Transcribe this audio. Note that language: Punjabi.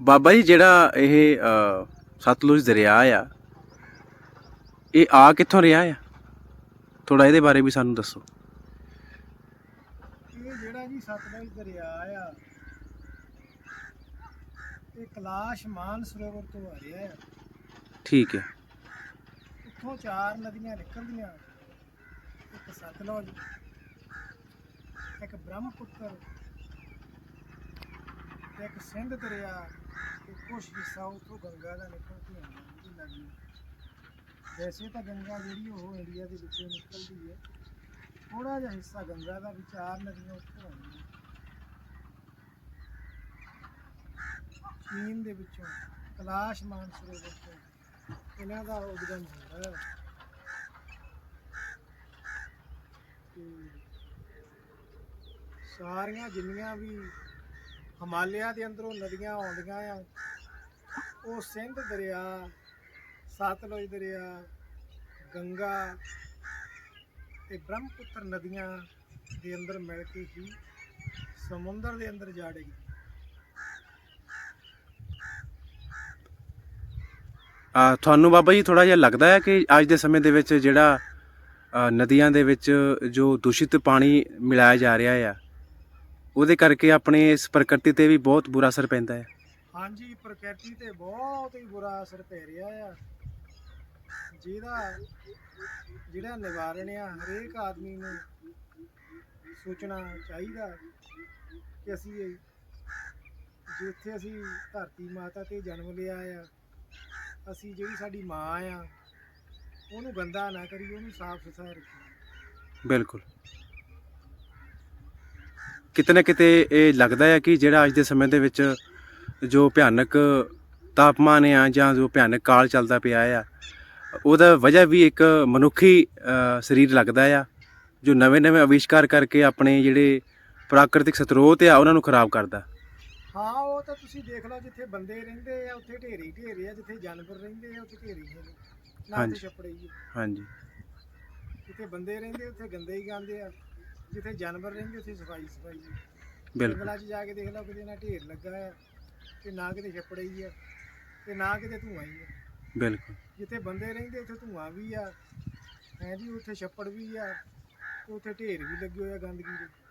ਬਾਬਾ ਜੀ ਜਿਹੜਾ ਇਹ ਸਤਲੁਜ ਦਰਿਆ ਆ ਇਹ ਆ ਕਿੱਥੋਂ ਰਿਹਾ ਆ? ਥੋੜਾ ਇਹਦੇ ਬਾਰੇ ਵੀ ਸਾਨੂੰ ਦੱਸੋ। ਇਹ ਜਿਹੜਾ ਜੀ ਸਤਲੁਜ ਦਰਿਆ ਆ ਇਹ ਕਲਾਸ਼ ਮਾਨ ਸਰੋਵਰ ਤੋਂ ਆ ਰਿਹਾ ਹੈ ਠੀਕ ਹੈ। ਉੱਥੋਂ ਚਾਰ ਨਦੀਆਂ ਨਿਕਲਦੀਆਂ ਇੱਕ ਸਤਲੁਜ ਇੱਕ ਬ੍ਰਹਮਪੁੱਤਰ ਇੱਕ ਸਿੰਧ ਦਰਿਆ ਤੇ ਕੁਛ ਹਿੱਸਾ ਉੱਥੋਂ ਗੰਗਾ ਦਾ ਨਿਕਲ ਕੇ ਆਉਂਦਾ ਉਹਦੀ ਨਦੀ। ਵੈਸੇ ਤਾਂ ਗੰਗਾ ਜਿਹੜੀ ਉਹ ਇੰਡੀਆ ਦੇ ਵਿੱਚੋਂ ਨਿਕਲਦੀ ਹੈ। ਥੋੜਾ ਜਿਹਾ ਹਿੱਸਾ ਗੰਗਾ ਦਾ ਵਿਚਾਰ ਨਦੀਆਂ ਉੱਥੋਂ ਆਉਂਦੀਆਂ ਚੀਨ ਦੇ ਵਿੱਚੋਂ, ਕਲਾਸ਼ ਮਾਨ ਸਰੋਵਰ ਤੋਂ ਇਹਨਾਂ ਦਾ ਉਦਗਮ ਹੁੰਦਾ ਹੈ। ਸਾਰੀਆਂ ਜਿੰਨੀਆਂ ਵੀ ਹਿਮਾਲਿਆ ਦੇ ਅੰਦਰੋਂ ਨਦੀਆਂ ਆਉਂਦੀਆਂ ਆ। ਉਹ ਸਿੰਧ ਦਰਿਆ, ਸਤਲੁਜ ਦਰਿਆ, ਗੰਗਾ ਤੇ ਬ੍ਰਹਮਪੁੱਤਰ ਨਦੀਆਂ ਦੇ ਅੰਦਰ ਮਿਲ ਕੇ ਹੀ ਸਮੁੰਦਰ ਦੇ ਅੰਦਰ ਜਾ ਡਿੱਗਦੀ ਤੁਹਾਨੂੰ ਬਾਬਾ ਜੀ ਥੋੜਾ ਜਿਹਾ ਲੱਗਦਾ ਹੈ ਕਿ ਅੱਜ ਦੇ ਸਮੇਂ ਦੇ ਵਿੱਚ ਜਿਹੜਾ ਨਦੀਆਂ ਦੇ ਵਿੱਚ ਜੋ ਦੂਸ਼ਿਤ ਪਾਣੀ ਮਿਲਾਇਆ ਜਾ ਰਿਹਾ ਆ ਉਹਦੇ ਕਰਕੇ ਆਪਣੇ ਇਸ ਪ੍ਰਕਿਰਤੀ ਤੇ ਵੀ ਬਹੁਤ ਬੁਰਾ ਅਸਰ ਪੈਂਦਾ ਹੈ। ਹਾਂਜੀ ਪ੍ਰਕਿਰਤੀ ਤੇ ਬਹੁਤ ਹੀ ਬੁਰਾ ਅਸਰ ਪੈ ਰਿਹਾ ਆ। ਜਿਹਦਾ ਜਿਹੜਾ ਨਿਵਾਰਣ ਆ ਹਰੇਕ ਆਦਮੀ ਨੂੰ ਸੋਚਣਾ ਚਾਹੀਦਾ ਕਿ ਅਸੀਂ ਇਹ- ਜਿੱਥੇ ਅਸੀਂ ਧਰਤੀ ਮਾਤਾ ਤੇ ਜਨਮ ਲਿਆ ਆ ਅਸੀਂ ਜਿਹੜੀ ਸਾਡੀ ਮਾਂ ਆ ਉਹਨੂੰ ਗੰਦਾ ਨਾ ਕਰੀ ਉਹਨੂੰ ਸਾਫ਼ ਸੁਥਰਾ ਰੱਖੀਏ। ਬਿਲਕੁਲ। ਕਿਤੇ ਨਾ ਕਿਤੇ ਇਹ ਲੱਗਦਾ ਹੈ ਕਿ ਜਿਹੜਾ ਅੱਜ ਦੇ ਸਮੇਂ ਦੇ ਵਿੱਚ ਜੋ ਭਿਆਨਕ ਤਾਪਮਾਨ ਆ ਜਾਂ ਜੋ ਭਿਆਨਕ ਕਾਲ ਚੱਲਦਾ ਪਿਆ ਆ ਉਹਦਾ ਵਜ੍ਹਾ ਵੀ ਇੱਕ ਮਨੁੱਖੀ ਸਰੀਰ ਲੱਗਦਾ ਆ ਜੋ ਨਵੇਂ-ਨਵੇਂ ਆਵਿਸ਼ਕਾਰ ਕਰਕੇ ਆਪਣੇ ਜਿਹੜੇ ਪ੍ਰਾਕ੍ਰਿਤਿਕ ਸਰੋਤ ਆ ਉਹਨਾਂ ਨੂੰ ਖਰਾਬ ਕਰਦਾ। ਹਾਂ ਉਹ ਤਾਂ ਤੁਸੀਂ ਦੇਖ ਲਓ ਜਿੱਥੇ ਬੰਦੇ ਰਹਿੰਦੇ ਆ ਉੱਥੇ ਢੇਰੀ ਢੇਰੀ ਆ ਜਿੱਥੇ ਜਾਨਵਰ ਰਹਿੰਦੇ ਆ ਉੱਥੇ ਢੇਰੀ ਨੇ ਹਾਂਜੀ। ਹਾਂਜੀ। ਜਿੱਥੇ ਬੰਦੇ ਰਹਿੰਦੇ ਉੱਥੇ ਗੰਦੇ ਹੀ ਗਾਂਦੇ ਆ। ਜਿੱਥੇ ਜਾਨਵਰ ਰਹਿੰਦੇ ਉੱਥੇ ਸਫ਼ਾਈ ਸਫ਼ਾਈ। ਆ ਬਿਲਕੁਲ। ਜੰਗਲਾਂ 'ਚ ਜਾ ਕੇ ਦੇਖ ਲਓ ਕਿਤੇ ਨਾ ਢੇਰ ਲੱਗਾ ਆ ਤੇ ਨਾ ਕਿਤੇ ਛੱਪੜੇ ਹੀ ਆ ਤੇ ਨਾ ਕਿਤੇ ਧੂਆਂ ਹੀ। ਆ ਬਿਲਕੁਲ। ਜਿੱਥੇ ਬੰਦੇ ਰਹਿੰਦੇ ਉੱਥੇ ਧੂਆਂ ਵੀ ਆ ਹੈ ਜੀ ਉੱਥੇ ਛੱਪੜ ਵੀ ਆ ਤੇ ਉੱਥੇ ਢੇਰ ਵੀ ਲੱਗੇ ਹੋਏ ਆ ਗੰਦਗੀ ਦੇ।